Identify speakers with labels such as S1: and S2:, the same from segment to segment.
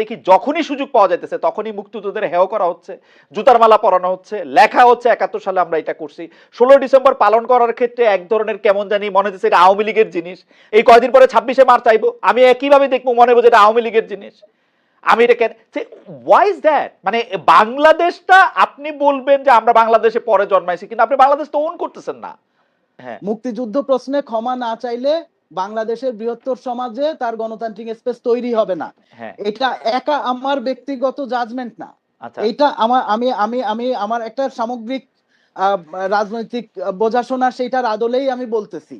S1: দেখি যখনই সুযোগ পাওয়া যাইতেছে, তখনই মুক্তিযোদ্ধাদের হেয় করা হচ্ছে, জুতার মালা পরানো হচ্ছে, লেখা হচ্ছে একাত্তর সালে আমরা এটা করছি। ষোলো ডিসেম্বর পালন করার ক্ষেত্রে এক ধরনের কেমন জানি মনে হচ্ছে এটা আওয়ামী লীগের জিনিস। এই কয়দিন পরে ছাব্বিশে মার্চ চাইব আমি একইভাবে দেখব, মনে হব যে এটা আওয়ামী লীগের জিনিস। আমি এটা কেন ওয়াই ইজ দ্যাট মানে বাংলাদেশটা আপনি বলবেন যে আমরা বাংলাদেশে পরে জন্মাইছি, কিন্তু আপনি বাংলাদেশ তো ওন করতেছেন না। হ্যাঁ।
S2: মুক্তিযুদ্ধ প্রশ্নে ক্ষমা না চাইলে বাংলাদেশের বৃহত্তর সমাজে তার গণতান্ত্রিক স্পেস তৈরি হবে না।
S1: হ্যাঁ।
S2: এটা একা আমার ব্যক্তিগত জাজমেন্ট না। এটা আমার আমি আমি আমি আমার একটা সামগ্রিক রাজনৈতিক বোঝাশোনা সেইটার আদলেই আমি বলতেছি।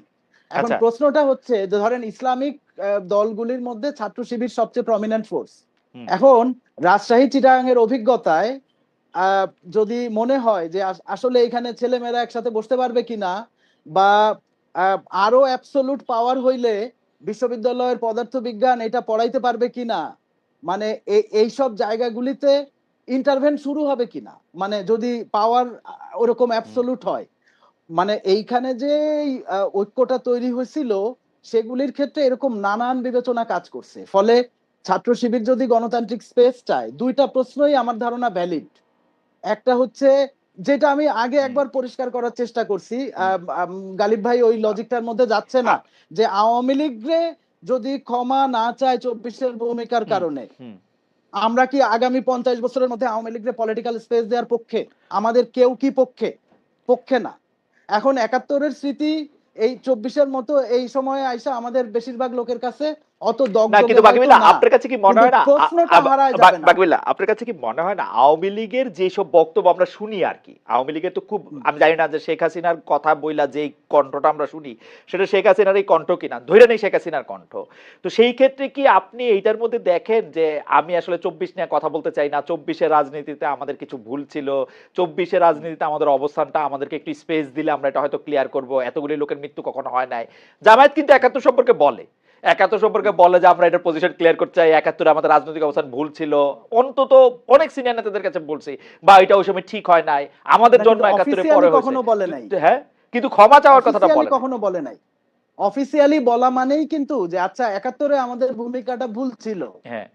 S2: এখন
S1: আচ্ছা।
S2: প্রশ্নটা হচ্ছে যে ধরেন ইসলামিক দলগুলির মধ্যে ছাত্র শিবির সবচেয়ে প্রমিনেন্ট ফোর্স এখন রাজশাহী চিটাগাংয়ের অভিজ্ঞতায় আহ, যদি মনে হয় যে আসলে এখানে ছেলেমেয়েরা একসাথে বসতে পারবে কিনা বা আরও অ্যাবসোলুট পাওয়ার হইলে বিশ্ববিদ্যালয়ের পদার্থবিজ্ঞান এটা পড়াইতে পারবে কিনা? মানে এই এইসব জায়গাগুলিতে ইন্টারভেন শুরু হবে কিনা? মানে যদি পাওয়ার ওরকম অ্যাবসোলুট হয়। মানে এইখানে যে ঐক্যটা তৈরি হয়েছিল সেগুলির ক্ষেত্রে এরকম নানান বিবেচনা কাজ করছে। ফলে ছাত্র শিবির যদি গণতান্ত্রিক স্পেস চায় দুইটা প্রশ্নই আমার ধারণা ভ্যালিড একটা হচ্ছে যেটা আমি আগে একবার পরিষ্কার করার চেষ্টা করছি গালিব ভাই ওই লজিকটার মধ্যে যাচ্ছে না যে আওয়ামী লীগরে যদি ক্ষমা না চায় চব্বিশের ভূমিকার কারণে আমরা কি আগামী পঞ্চাশ বছরের মধ্যে আওয়ামী লীগের পলিটিক্যাল স্পেস দেওয়ার পক্ষে? আমাদের কেউ কি পক্ষে? পক্ষে না। এখন একাত্তরের স্মৃতি এই চব্বিশের মতো এই সময়ে আইসা আমাদের বেশিরভাগ লোকের কাছে অত
S1: না
S2: দগ্ধ
S1: কিন্তু বাকিবিল্লা আপনার কাছে কি মনে হয় না?
S2: কিন্তু প্রশ্নটা
S1: আ- আ-
S2: হারায়
S1: বা-
S2: যাবে না।
S1: বাকিবিল্লা আপনার কাছে কি মনে হয় না আওয়ামী লীগের যেসব বক্তব্য আমরা শুনি আর কি? আওয়ামী লীগের তো খুব আমি জানি না যে শেখ হাসিনার কথা বইলা কণ্ঠটা আমরা শুনি সেটা শেখ হাসিনার এই কণ্ঠ কিনা? ধরে নেই শেখ হাসিনার কণ্ঠ। তো সেই ক্ষেত্রে কি আপনি এইটার মধ্যে দেখেন যে আমি আসলে চব্বিশ নিয়ে কথা বলতে চাই না? চব্বিশের রাজনীতিতে আমাদের কিছু ভুল ছিল চব্বিশের রাজনীতিতে আমাদের অবস্থানটা আমাদেরকে একটু স্পেস দিলে আমরা এটা হয়তো ক্লিয়ার করব। এতগুলি লোকের মৃত্যু কখনো হয় নাই। জামায়াত কিন্তু একাত্তর সম্পর্কে বলে। একাত্তর সম্পর্কে বলে যে আমরা এটার পজিশন ক্লিয়ার করতে চাই। একাত্তরে আমাদের রাজনৈতিক অবস্থান ভুল ছিল। অন্তত অনেক সিনিয়র নেতাদের কাছে বলছি বা এটা ওই সময় ঠিক হয় নাই। আমাদের
S2: না,
S1: জন্ম একাত্তরে পরে
S2: কখনো বলে নাই।
S1: হ্যাঁ? কিন্তু ক্ষমা চাওয়ার কথাটা বলে
S2: কখনো বলে নাই। অফিসিয়ালি বলা মানেই কিন্তু যে আচ্ছা একাত্তরে আমাদের ভূমিকাটা ভুল ছিল।
S1: হ্যাঁ।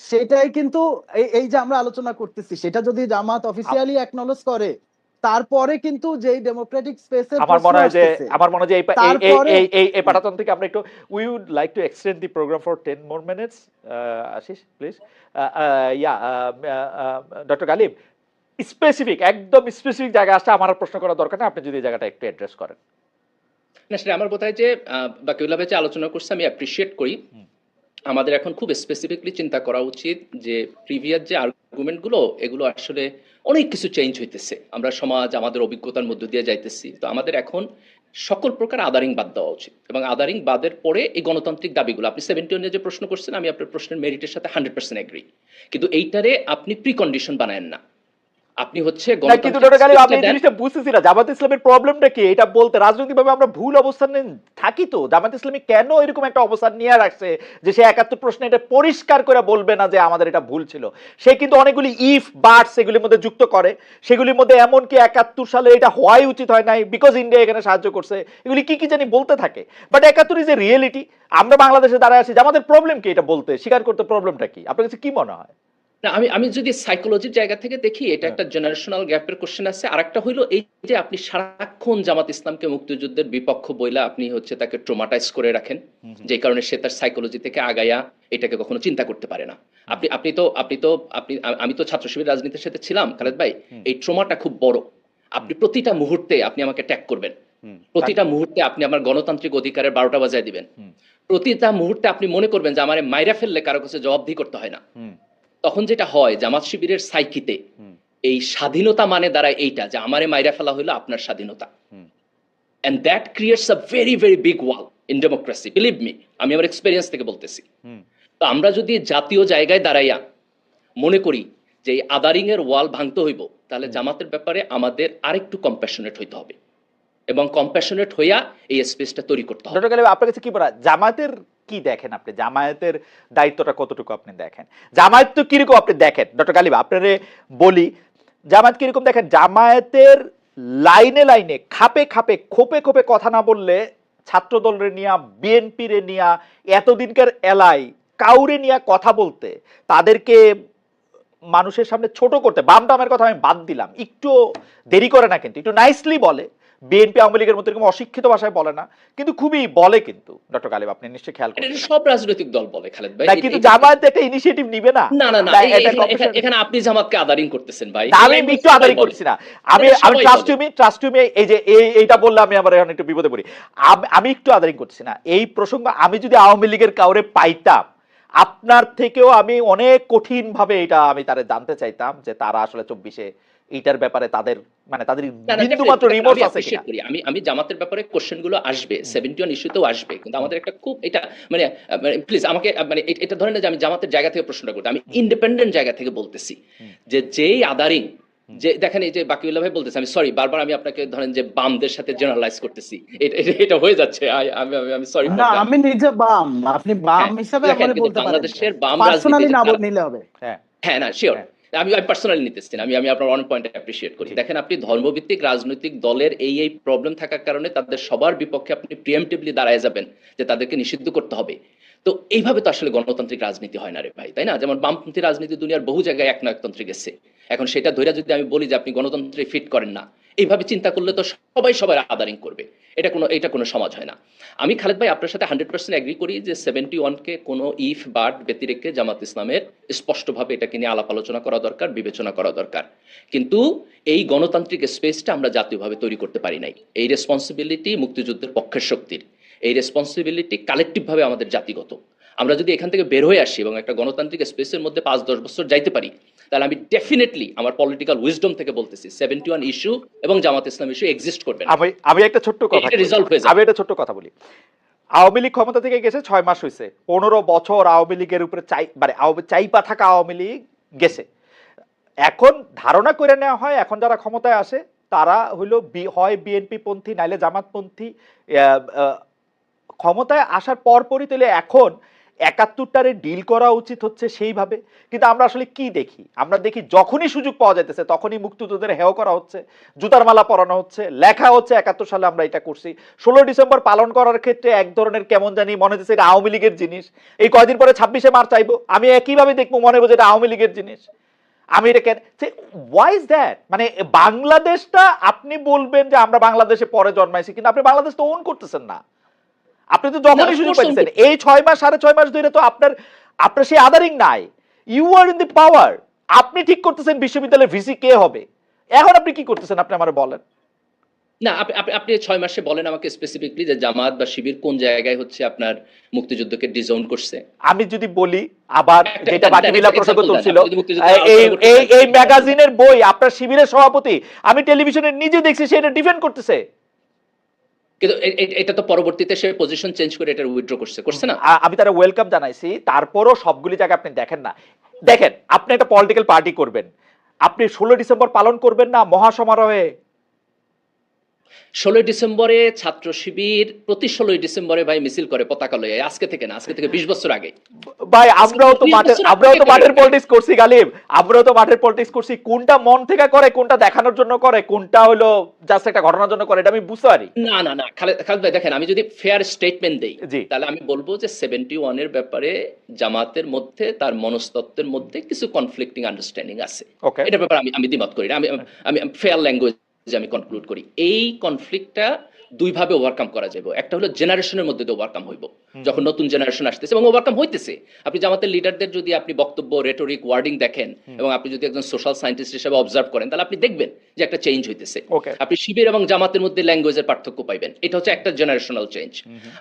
S2: সেটাই কিন্তু এই এই যে আমরা আলোচনা করতেছি সেটা যদি জামাত অফিসিয়ালি একনলেজ করে তারপরে কিন্তু যেই ডেমোক্রেটিক স্পেসে
S1: আমার মনে হয় যে আমার মনে হয় যে এই এই- এই এই পাঠাতন থেকে আমরা একটু we would like to extend the program for ten more minutes Ashish please yeah doctor Ghalib specific একদম স্পেসিফিক জায়গা আসছে আমার আর প্রশ্ন করার দরকার না আপনি যদি এই জায়গাটা একটু অ্যাড্রেস করেন।
S3: না সেটা আমার বোধ হয় যে আহ, বাকিউল্লাহ ভাই যে আলোচনা করছে আমি অ্যাপ্রিসিয়েট করি। আমাদের এখন খুব স্পেসিফিকলি চিন্তা করা উচিত যে প্রিভিয়াস যে আর্গুমেন্টগুলো এগুলো আসলে অনেক কিছু চেঞ্জ হইতেছে। আমরা সমাজ, আমাদের অভিজ্ঞতার মধ্য দিয়ে যাইতেছি। তো আমাদের এখন সকল প্রকার আদারিং বাদ দেওয়া উচিত এবং আদারিং বাদের পরে এই গণতান্ত্রিক দাবিগুলো, আপনি সেভেন্টি যে প্রশ্ন করছেন, আমি আপনার প্রশ্নের মেরিটের সাথে হান্ড্রেড পার্সেন্ট এগ্রি কিন্তু এইটারে আপনি প্রিকন্ডিশন বানায়েন না। আপনি হচ্ছে
S1: কিন্তু আমি এই
S3: space টা দেন।
S1: জিনিসটা বুঝতেছি না। জামাত ইসলামের প্রবলেমটা কি? এটা বলতে রাজনৈতিকভাবে আমরা ভুল অবস্থানে থাকি তো? জামাত ইসলামী কেন এরকম একটা অবস্থান নিয়ে রাখছে যে সে একাত্তর প্রশ্নে এটা পরিষ্কার করে বলবে না যে আমাদের এটা ভুল ছিল? সে কিন্তু অনেকগুলি ইফ বাট সেগুলির মধ্যে যুক্ত করে। সেগুলির মধ্যে এমন কি একাত্তর সালে এটা হওয়াই উচিত হয় নাই? বিকজ ইন্ডিয়া এখানে সাহায্য করছে। এগুলি কি কি জানি বলতে থাকে। বাট একাত্তর ইজ এ রিয়েলিটি আমরা বাংলাদেশে দাঁড়ায় আছি। যে আমাদের প্রবলেম কি এটা বলতে? স্বীকার করতে প্রবলেমটা কি? আপনার কাছে কি মনে হয়?
S3: না আমি আমি যদি সাইকোলজির জায়গা থেকে দেখি এটা
S1: হ্যাঁ।
S3: একটা জেনারেশনাল গ্যাপের কোশ্চেন আছে। আরেকটা হইল এই যে আপনি সারাক্ষণ জামাত ইসলামকে মুক্তিযুদ্ধের বিপক্ষ বইলা আপনি হচ্ছে তাকে ট্রোমাটাইজ করে রাখেন যে কারণে সে তার সাইকোলজি থেকে আগায়া এটাকে কখনো চিন্তা করতে পারে না। আপনি আপনি তো আপনি তো আপনি আমি তো ছাত্র শিবির রাজনীতির সাথে ছিলাম খালেদ ভাই এই ট্রোমাটা খুব বড়। আপনি প্রতিটা মুহূর্তে আপনি আমাকে ট্যাগ করবেন। প্রতিটা মুহূর্তে আপনি আমার গণতান্ত্রিক অধিকারের বারোটা বাজায় দিবেন। প্রতিটা মুহূর্তে আপনি মনে করবেন যে আমার মাইরা ফেললে কারও কাছে জবাবদিহি করতে হয় না। তখন যেটা হয় জামাত শিবিরের সাইকিতে এই স্বাধীনতা মানে দাঁড়ায় এইটা যে আমারে মাইরা ফেলা হইল আপনার স্বাধীনতা। That creates a very very big wall in democracy believe me আমি আমার এক্সপেরিয়েন্স থেকে বলতেছি। তো আমরা যদি জাতীয় জায়গায় দাঁড়াইয়া মনে করি যে আদারিং এর ওয়াল ভাঙতে হইব তাহলে জামাতের ব্যাপারে আমাদের আরেকটু কম্প্যাশনেট হইতে হবে। এবং কম্প্যাশনেট হইয়া এই স্পেসটা তৈরি করতে হবে।
S1: আপনার কাছে কি বলা জামায়াতের কি দেখেন আপনি? জামায়াতের দায়িত্বটা কতটুকু আপনি দেখেন? জামায়াত তো কীরকম আপনি দেখেন? ডক্টর গালিব আপনারে বলি, জামায়াত কীরকম দেখেন? জামায়াতের লাইনে লাইনে, খাপে খাপে, খোপে খোপে কথা না বললে ছাত্র দলের নিয়া বিএনপি রে নিয়া, এতদিনকার এলাই, কাউরে নিয়া কথা বলতে, তাদেরকে মানুষের সামনে ছোট করতে বাম টামের কথা আমি বাদ দিলাম, একটু দেরি করে না কিন্তু, একটু নাইসলি বলে বিএনপি আওয়ামী লীগের মতো এরকম অশিক্ষিত ভাষায় বলে না কিন্তু খুবই বলে কিন্তু। ডক্টর গালিব আপনি নিশ্চয়ই খেয়াল করেন
S3: সব রাজনৈতিক দল বলে খালেদ ভাই।
S1: কিন্তু জামায়াত একটা ইনিশিয়েটিভ নিবে না।
S3: না না না এখানে- আপনি জামাতকে আদারিং করতেছেন ভাই।
S1: আমি একটু আদারি। করছি না। আমি আমি ট্রাস্ট
S3: বলে।
S1: মি ট্রাস্ট মি এই যে এইটা বললে আমি আবার এখন একটু বিপদে পড়ি। আমি একটু আদারি করছি না। এই প্রসঙ্গ আমি যদি আওয়ামী লীগের কাউরে পাইতাম আপনার থেকেও আমি অনেক কঠিন ভাবে এটা আমি তারে জানতে চাইতাম যে তারা আসলে চব্বিশে এইটার ব্যাপারে তাদের মানে তাদের বিন্দু মাত্র
S3: আমি
S1: রিমোর্স আছে
S3: করি। আমি আমি জামাতের ব্যাপারে কোশ্চেনগুলো আসবে সেভেন্টি ওয়ান ইস্যুতেও আসবে কিন্তু আমাদের একটা খুব এটা মানে প্লিজ আমাকে মানে এটা ধরেন না যে আমি জামাতের জায়গা থেকে প্রশ্নটা করতে আমি ইন্ডিপেন্ডেন্ট জায়গা থেকে বলতেছি যে যেই আদারিং যে দেখেন এই যে বাকিউল্লাহ ভাই বলতেছে আমি সরি বারবার আমি আপনাকে ধরেন যে বামদের সাথে জেনারেলাইজ করতেছি এটা- হয়ে যাচ্ছে আমি আমি- আমি সরি
S2: না আমি নিজে বাম আপনি বাম
S3: হ্যাঁ,
S2: হিসাবে
S3: কিন্তু
S2: বলতে পারেন
S3: বাংলাদেশের বাম রাজনীতি
S2: না নিলে হবে।
S1: হ্যাঁ।
S3: হ্যাঁ না শিওর
S1: হ্যাঁ।
S3: আমি আমি পার্সোনালি নিতেছি না। আমি আমি আপনার অনেক পয়েন্ট অ্যাপ্রিসিয়েট করি। দেখেন আপনি ধর্মভিত্তিক রাজনৈতিক দলের এই এই প্রবলেম থাকার কারণে তাদের সবার বিপক্ষে আপনি প্রিএমটিভলি দাঁড়ায় যাবেন যে তাদেরকে নিষিদ্ধ করতে হবে। তো এইভাবে তো আসলে গণতান্ত্রিক রাজনীতি হয় না রে ভাই তাই না? যেমন বামপন্থী রাজনীতি দুনিয়ার বহু জায়গায় এক নায়কতন্ত্রে গেছে। এখন সেটা ধৈর্য যদি আমি বলি যে আপনি গণতন্ত্রে ফিট করেন না এইভাবে চিন্তা করলে তো সবাই সবাই আদারিং করবে। এটা কোনো এটা কোনো সমাজ হয় না। আমি খালেদ ভাই আপনার সাথে হান্ড্রেড পার্সেন্ট অ্যাগ্রি করি যে সেভেন্টি ওয়ানকে কোনো ইফ বাট ব্যতিরেকে জামাত ইসলামের স্পষ্টভাবে এটাকে নিয়ে আলাপ আলোচনা করা দরকার, বিবেচনা করা দরকার। কিন্তু এই গণতান্ত্রিক স্পেসটা আমরা জাতীয়ভাবে তৈরি করতে পারি নাই। এই রেসপন্সিবিলিটি মুক্তিযুদ্ধের পক্ষের শক্তির। এই রেসপন্সিবিলিটি কালেকটিভভাবে আমাদের জাতিগত। আমরা যদি এখান থেকে বের হয়ে আসি এবং একটা গণতান্ত্রিক স্পেসের মধ্যে পাঁচ, দশ বছর যাইতে পারি তাহলে আমি ডেফিনেটলি আমার পলিটিক্যাল উইজডম থেকে বলতেছি সেভেন্টি ওয়ান ইস্যু এবং জামাত ইসলাম ইস্যু এক্সিস্ট করবে
S1: আমি আমি একটা ছোট্ট কথা বলি।
S3: হয়ে যাবে।
S1: আমি একটা ছোট্ট কথা বলি আওয়ামী লীগ ক্ষমতা থেকে গেছে ছয় মাস হয়েছে পনেরো বছর আওয়ামী লীগের উপরে চাই মানে চাইপা থাকা আওয়ামী লীগ গেছে এখন ধারণা করে নেওয়া হয় এখন যারা ক্ষমতায় আসে তারা হইল হয় বিএনপি পন্থী নাইলে জামাতপন্থী ক্ষমতায় আসার পরপরই তাহলে এখন একাত্তরটারে ডিল করা উচিত হচ্ছে সেইভাবে। কিন্তু আমরা আসলে কি দেখি? আমরা দেখি যখনই সুযোগ পাওয়া যাইতেছে, তখনই মুক্তিযোদ্ধাদের হেয় করা হচ্ছে, জুতার মালা পরানো হচ্ছে, লেখা হচ্ছে একাত্তর সালে আমরা এটা করছি। ষোলো ডিসেম্বর পালন করার ক্ষেত্রে এক ধরনের কেমন জানি মনে হচ্ছে এটা আওয়ামী লীগের জিনিস। এই কয়দিন পরে ছাব্বিশে মার্চ চাইব আমি একইভাবে দেখব, মনে হব যে এটা আওয়ামী লীগের জিনিস। আমি এটা কেন ওয়াই ইজ দ্যাট মানে বাংলাদেশটা আপনি বলবেন যে আমরা বাংলাদেশে পরে জন্মাইছি, কিন্তু আপনি বাংলাদেশ তো ওন করতেছেন না। আপনি তো
S3: না,
S1: যখনই সুযোগ পাইতেছেন এই ছয় মাস সাড়ে ছয় মাস ধরে তো আপনার আপনার সেই আদারিং নাই। ইউ আর ইন দি পাওয়ার আপনি ঠিক করতেছেন বিশ্ববিদ্যালয়ের ভিসি কে হবে। এখন আপনি কি করতেছেন আপনি আমার বলেন।
S3: না আপনি আপনি- ছয় মাসে বলেন আমাকে স্পেসিফিকলি যে জামাত বা শিবির কোন জায়গায় হচ্ছে আপনার মুক্তিযুদ্ধকে ডিজাউন করছে।
S1: আমি যদি বলি আবার যেটা বাকি
S3: একটা
S1: বিলা
S3: example
S1: প্রসঙ্গ এই এই এই ম্যাগাজিনের বই আপনার শিবিরের সভাপতি আমি টেলিভিশনে নিজে দেখছি সেটা ডিফেন্ড করতেছে।
S3: কিন্তু এটা তো পরবর্তীতে সে পজিশন চেঞ্জ করে এটা উইথড্র করছে করছে না?
S1: আমি তারা ওয়েলকাম জানাইছি, তারপরও সবগুলি জায়গায় আপনি দেখেন না। দেখেন, আপনি একটা পলিটিক্যাল পার্টি করবেন। আপনি ষোলো ডিসেম্বর পালন করবেন না মহাসমারোহে।
S3: ষোলোই ডিসেম্বরে ছাত্র শিবির প্রতি ষোলোই ডিসেম্বরে ভাই মিছিল করে পতাকা লয়ে। আজকে থেকে না আজকে থেকে বিশ বছর আগে।
S1: ভাই আমরাও তো মাঠের আমরাও তো মাঠের। পলিটিক্স করছি গালিব। আমরাও তো মাঠের পলিটিক্স করছি। কোনটা মন থেকে করে কোনটা দেখানোর জন্য করে কোনটা হলো জাস্ট একটা ঘটনার জন্য করে এটা আমি বুঝতে পারি।
S3: না না না খালেদ ভাই দেখেন আমি যদি ফেয়ার স্টেটমেন্ট দেই। তাহলে আমি বলব যে সেভেন্টি ওয়ানের ব্যাপারে জামাতের মধ্যে তার মনস্তত্ত্বের মধ্যে কিছু কনফ্লিক্টিং আন্ডারস্ট্যান্ডিং আছে। এটার ব্যাপারে আমি আমি দ্বিমত করি না। আমি আমি ফেয়ার ল্যাঙ্গুয়েজ আমি কনক্লুড করি। এই কনফ্লিক্টটা দুইভাবে ওভারকাম করা যাবে একটা হলো জেনারেশনের মধ্যে দিয়ে ওভারকাম হইব। যখন নতুন জেনারেশন আসতেছে এবং ওভারকাম হইতেছে। আপনি জামাতের লিডারদের যদি আপনি বক্তব্য রেটোরিক ওয়ার্ডিং দেখেন এবং আপনি যদি একজন সোশ্যাল সায়েন্টিস্ট হিসেবে অবজার্ভ করেন তাহলে আপনি দেখবেন যে একটা চেঞ্জ হইতেছে। আপনি শিবির এবং জামাতের মধ্যে ল্যাঙ্গুয়েজের পার্থক্য পাইবেন। এটা হচ্ছে একটা জেনারেশনাল চেঞ্জ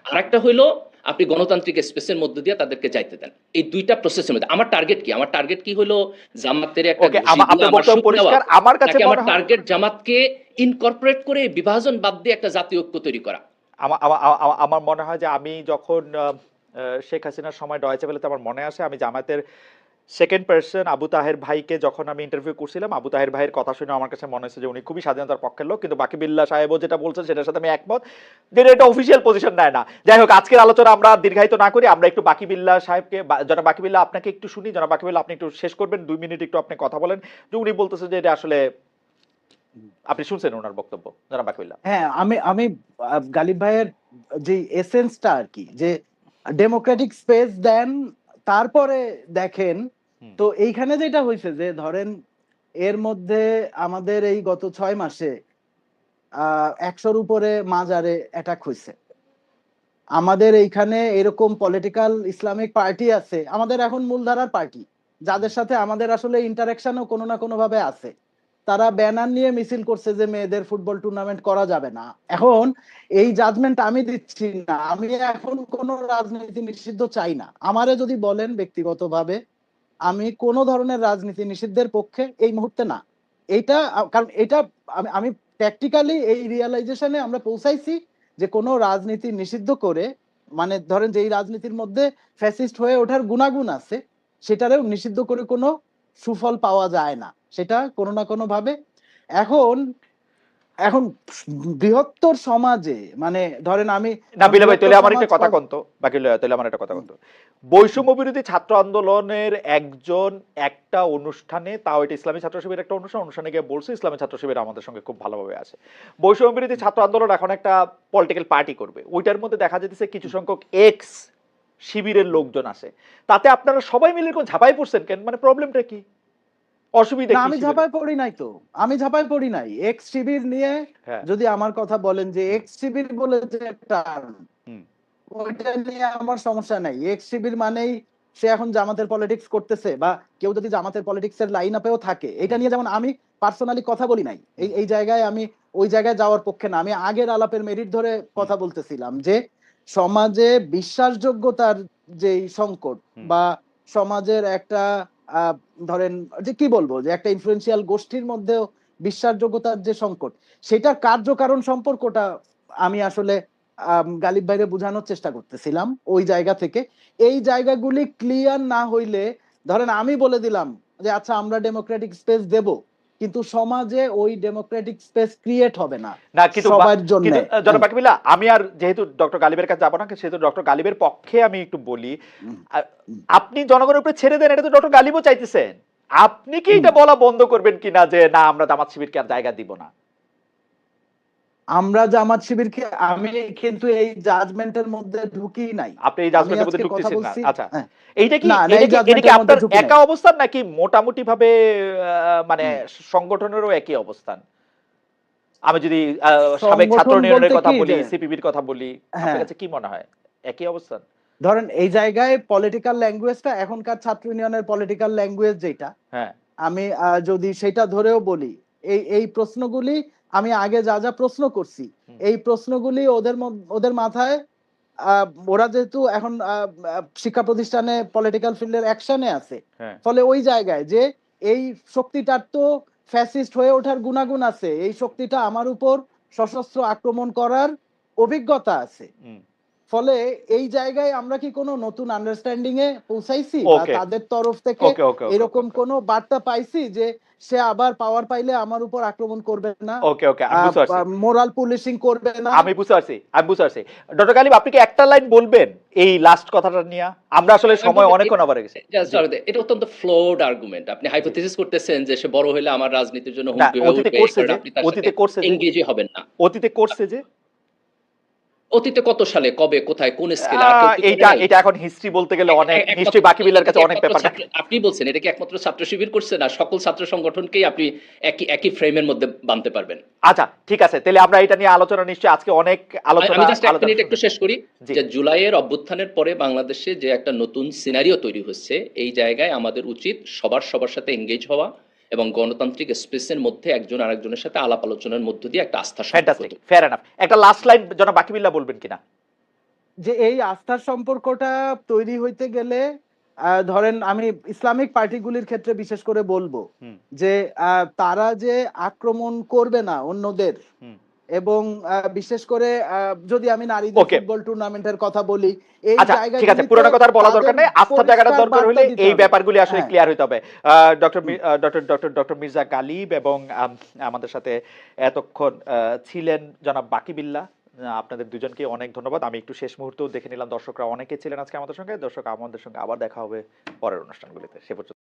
S3: আর একটা হইল আপনি গণতান্ত্রিক স্পেসের মধ্যে দিয়ে তাদেরকে যাইতে দেন। এই দুইটা প্রসেসের মধ্যে। আমার টার্গেট কি? আমার টার্গেট কি হলো জামাতের একটা আমার
S1: কাছে
S3: আমার টার্গেট জামাতকে ইনকর্পোরেট করে বিভাজন বাদ দিয়ে একটা জাতীয় ঐক্য তৈরি করা।
S1: আমার মনে হয় যে আমি যখন শেখ হাসিনার সময় ডয়েছে বলে আমার মনে আসে আমি জামাতের সেকেন্ড পার্সন আবু তাহের ভাইকে যখন আমি ইন্টারভিউ করছিলাম আবু তাহের ভাইয়ের কথা শুনে আমার কাছে মনে হচ্ছে যে উনি খুবই স্বাধীনতার পক্ষের লোক, কিন্তু বাকি বিল্লা সাহেবও যেটা বলছেন সেটার সাথে আমি একমত যে এটা অফিসিয়াল পজিশন নেয় না যাই হোক, আজকের আলোচনা আমরা দীর্ঘায়িত না করি, আমরা একটু বাকি বিল্লা সাহেবকে জনাব বাকি বিল্লা আপনাকে একটু শুনি, জনাব বাকি বিল্লা আপনি একটু শেষ করবেন, দুই মিনিট একটু আপনি কথা বলেন যে উনি বলতেছে যে এটা আসলে আপনি শুনছেন ওনার বক্তব্য, জনাব বাকি বিল্লা
S2: হ্যাঁ আমি আমি গালিব ভাইয়ের যে এসেন্সটা আর কি, যে ডেমোক্রেটিক স্পেস দেন, তারপরে দেখেন। তো এইখানে যেটা হয়েছে যে, ধরেন এর মধ্যে আমাদের এই গত ছয় মাসে একশোর উপরে মাজারে অ্যাটাক হয়েছে আমাদের এইখানে এরকম পলিটিক্যাল ইসলামিক পার্টি আছে, আমাদের এখন মূলধারার পার্টি যাদের সাথে আমাদের আসলে ইন্টারাকশনও কোনো না কোনো ভাবে আছে। তারা ব্যানার নিয়ে মিছিল করছে যে, মেয়েদের ফুটবল টুর্নামেন্ট করা যাবে না। এখন এই জাজমেন্ট আমি দিচ্ছি না, আমি এখন কোনো রাজনীতি নিষিদ্ধ চাই না। আমারে যদি বলেন ব্যক্তিগতভাবে আমি কোন ধরনের রাজনীতি নিষিদ্ধের পক্ষে এই মুহূর্তে না। এইটা আ- কারণ এটা আমি- আমি প্র্যাকটিক্যালি এই রিয়েলাইজেশনে আমরা পৌঁছাইছি যে কোনো রাজনীতি নিষিদ্ধ করে মানে ধরেন যে এই রাজনীতির মধ্যে ফ্যাসিস্ট হয়ে ওঠার গুণাগুণ আছে, সেটারেও নিষিদ্ধ করে কোনো সুফল পাওয়া যায় না। সেটা কোনো না কোনো ভাবে এখন এখন বৃহত্তর সমাজে মানে ধরেন আমি
S1: না বিলে ভাই তাহলে আমার একটা কথা কন্ত বাকি লয়া, তাহলে আমার একটা কথা কন্ত। বৈষম্য বিরোধী ছাত্র আন্দোলনের একজন একটা অনুষ্ঠানে তাও এটা ইসলামী ছাত্র শিবির একটা অনুষ্ঠান অনুষ্ঠানে গিয়ে বলছে ইসলামী ছাত্র শিবির আমাদের সঙ্গে খুব ভালোভাবে আছে। বৈষম্য বিরোধী ছাত্র আন্দোলন এখন একটা পলিটিক্যাল পার্টি করবে। ওইটার মধ্যে দেখা যেতেছে কিছু সংখ্যক এক্স শিবিরের লোকজন আসে তাতে আপনারা সবাই মিলে কোন ঝাঁপাই পড়ছেন কেন? মানে প্রবলেমটা কি? অসুবিধা
S2: আমি ঝাপায় পড়ি নাই তো। আমি ঝাপায় পড়ি নাই। এক্স শিবির নিয়ে
S1: হ্যাঁ।
S2: যদি আমার কথা বলেন যে এক্স শিবির বলে যে টার্ম ওইটা নিয়ে আমার সমস্যা নাই। এক্স শিবির মানেই সে এখন জামাতের পলিটিক্স করতেছে বা কেউ যদি জামাতের পলিটিক্স এর লাইন আপেও থাকে এটা নিয়ে যেমন আমি পার্সোনালি কথা বলি নাই। এই এই জায়গায় আমি ওই জায়গায় যাওয়ার পক্ষে না। আমি আগের আলাপের মেরিট ধরে কথা বলতেছিলাম যে সমাজে বিশ্বাসযোগ্যতার যে সংকট বা সমাজের একটা ধরেন, যে কি বলব, যে একটা ইনফ্লুয়েন্সিয়াল গোষ্ঠীর মধ্যেও বিশ্বাসযোগ্যতার যে সংকট, সেটার কার্যকারণ সম্পর্কটা আমি আসলে গালিব ভাইরে বোঝানোর চেষ্টা করতেছিলাম ওই জায়গা থেকে। এই জায়গাগুলি ক্লিয়ার না হইলে, ধরেন আমি বলে দিলাম যে আচ্ছা আমরা ডেমোক্রেটিক স্পেস দেব। কিন্তু সমাজে ওই ডেমোক্রেটিক স্পেস ক্রিয়েট হবে না
S1: না কিন্তু
S2: সবার জন্য।
S1: জনাব বাকিবিল্লাহ, আমি আর যেহেতু ডক্টর গালিবের কাছে যাব না সেহেতু ডক্টর গালিবের পক্ষে আমি একটু বলি আর আপনি জনগণের উপরে ছেড়ে দেন এটা তো ডক্টর গালিবও চাইতেছেন। আপনি কি এটা বলা বন্ধ করবেন কিনা যে না আমরা জামাত শিবিরকে আর জায়গা দিব না
S2: আমরা জামাত শিবিরকে আমি কিন্তু এই জাজমেন্টের মধ্যে ঢুকি নাই।
S1: আপনি এই জাজমেন্টের মধ্যে ঢুকতেছেন না। আচ্ছা। এইটা কি এটা কি- আপনার একা অবস্থান নাকি মোটামুটি ভাবে মানে সংগঠনেরও একই অবস্থান? আমি যদি সাবেক ছাত্র
S2: বলতে
S1: কথা বলি সিপিবির কথা বলি আপনার
S2: হ্যাঁ।
S1: কাছে কি মনে হয়? একই অবস্থান?
S2: ধরেন এই জায়গায় পলিটিক্যাল ল্যাঙ্গুয়েজটা এখনকার ছাত্র ইউনিয়নের পলিটিক্যাল ল্যাঙ্গুয়েজ যেটা
S1: হ্যাঁ।
S2: আমি যদি সেটা ধরেও বলি এই এই প্রশ্নগুলি আমি আগে যা যা প্রশ্ন করছি এই প্রশ্নগুলি ওদের ওদের মাথায় ওরা যেহেতু এখন শিক্ষা প্রতিষ্ঠানে পলিটিক্যাল ফিল্ডের অ্যাকশনে আছে।
S1: হ্যাঁ।
S2: ফলে ওই জায়গায় যে এই শক্তিটার তো ফ্যাসিস্ট হয়ে ওঠার গুণাগুণ আছে এই শক্তিটা আমার উপর সশস্ত্র আক্রমণ করার অভিজ্ঞতা আছে। ফলে এই জায়গায় আমরা কি কোনো নতুন আন্ডারস্ট্যান্ডিং এ পৌঁছাইছি? বা তাদের তরফ থেকে এরকম কোনো বার্তা পাইছি যে সে আবার পাওয়ার পাইলে আমার উপর আক্রমণ করবে না?
S1: ওকে ওকে আমি বুঝতে পারছি।
S2: মোরাল পুলিশিং করবে না?
S1: আমি বুঝতে পারছি আমি বুঝতে পারছি। ডক্টর গালিব আপনি কি একটা লাইন বলবেন এই লাস্ট কথাটা নিয়ে? আমরা আসলে সময় অনেকক্ষণ আবার গেছে।
S3: এটা অত্যন্ত ফ্লোড আর্গুমেন্ট আপনি হাইপোথেসিস করতেছেন যে সে বড় হলে আমার রাজনীতির জন্য হুমকি হয়ে
S1: অতীতে
S3: উঠবে
S1: করছে যে
S3: আপনি
S1: অতীতে করছে যে অতীতে করছে যে
S3: অতীতে কত সালে কবে কোথায় কোন স্কেলে
S1: এইটা এটা এখন হিস্ট্রি বলতে গেলে অনেক হিস্ট্রি বাকি বিলার কাছে অনেক পেপার
S3: আপনি বলছেন এটা কি একমাত্র ছাত্র শিবির করছে না? সকল ছাত্র সংগঠনকেই আপনি একই একই ফ্রেমের মধ্যে বানতে পারবেন।
S1: আচ্ছা ঠিক আছে তাহলে আমরা এটা নিয়ে আলোচনা নিশ্চয়ই আজকে অনেক আলোচনা
S3: আমি জাস্ট এক মিনিট একটু শেষ করি। যে জুলাইয়ের অভ্যুত্থানের পরে বাংলাদেশে যে একটা নতুন সিনারিও তৈরি হচ্ছে এই জায়গায় আমাদের উচিত সবার সবার সাথে এঙ্গেজ হওয়া এবং গণতান্ত্রিক স্পেসের মধ্যে একজন আরেকজনের সাথে আলাপ আলোচনার মধ্য দিয়ে একটা আস্থা
S1: ফ্যান্টাস্টিক ফেয়ার এনাফ একটা লাস্ট লাইন জনাব বাকি মিল্লা বলবেন কিনা?
S2: যে এই আস্থার সম্পর্কটা তৈরি হইতে গেলে আহ, ধরেন আমি ইসলামিক পার্টিগুলির ক্ষেত্রে বিশেষ করে বলব যে আহ, তারা যে আক্রমণ করবে না অন্যদের। এবং বিশেষ করে যদি আমি নারীদের ফুটবল টুর্নামেন্টের কথা বলি এই
S1: আচ্ছা ঠিক আছে পুরোনো বলা দরকার নেই। আস্থার জায়গাটা দরকার হলে এই ব্যাপারগুলি আসলে। ক্লিয়ার হতে হবে। Doctor doctor doctor doctor Mirza Ghalib এবং আমাদের সাথে এতক্ষণ আহ, ছিলেন জনাব বাকি আপনাদের দুজনকে অনেক ধন্যবাদ। আমি একটু শেষ মুহূর্তেও দেখে নিলাম দর্শকরা অনেকে ছিলেন আজকে আমাদের সঙ্গে। দর্শক আমাদের সঙ্গে আবার দেখা হবে পরের অনুষ্ঠানগুলিতে। সে পর্যন্ত